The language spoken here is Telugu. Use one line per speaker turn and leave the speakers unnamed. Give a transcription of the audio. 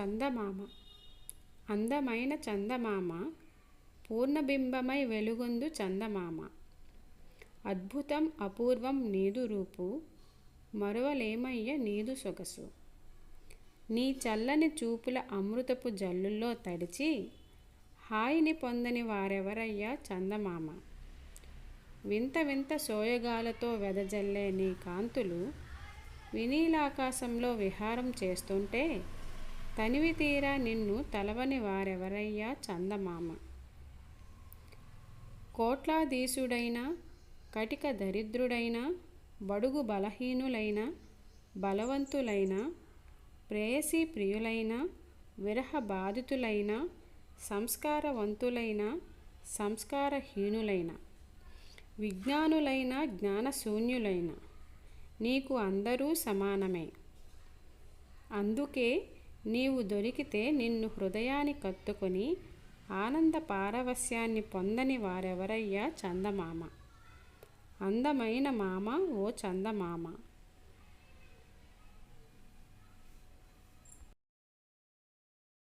చందమామ. అందమైన చందమామ పూర్ణబింబమై వెలుగొందు చందమామ. అద్భుతం అపూర్వం నీదు రూపు మరువలేమయ్య నీదు సొగసు. నీ చల్లని చూపుల అమృతపు జల్లుల్లో తడిచి హాయిని పొందని వారెవరయ్యా చందమామ? వింత వింత సోయగాలతో వెదజల్లే నీ కాంతులు వినీలాకాశంలో విహారం చేస్తుంటే తనివి తీరా నిన్ను తలవని వారెవరయ్యా చందమామ? కోట్లాధీసుడైన కటిక దరిద్రుడైన బడుగు బలహీనులైన బలవంతులైన ప్రేయసీ ప్రియులైన విరహ బాధితులైన సంస్కారవంతులైన సంస్కారహీనులైన విజ్ఞానులైన జ్ఞానశూన్యులైన నీకు అందరూ సమానమే. అందుకే నీవు దొరికితే నిన్ను హృదయాన్ని కత్తుకొని ఆనంద పారవస్యాన్ని పొందని వారెవరయ్యా చందమామ? అందమైన మామ ఓ చందమామ.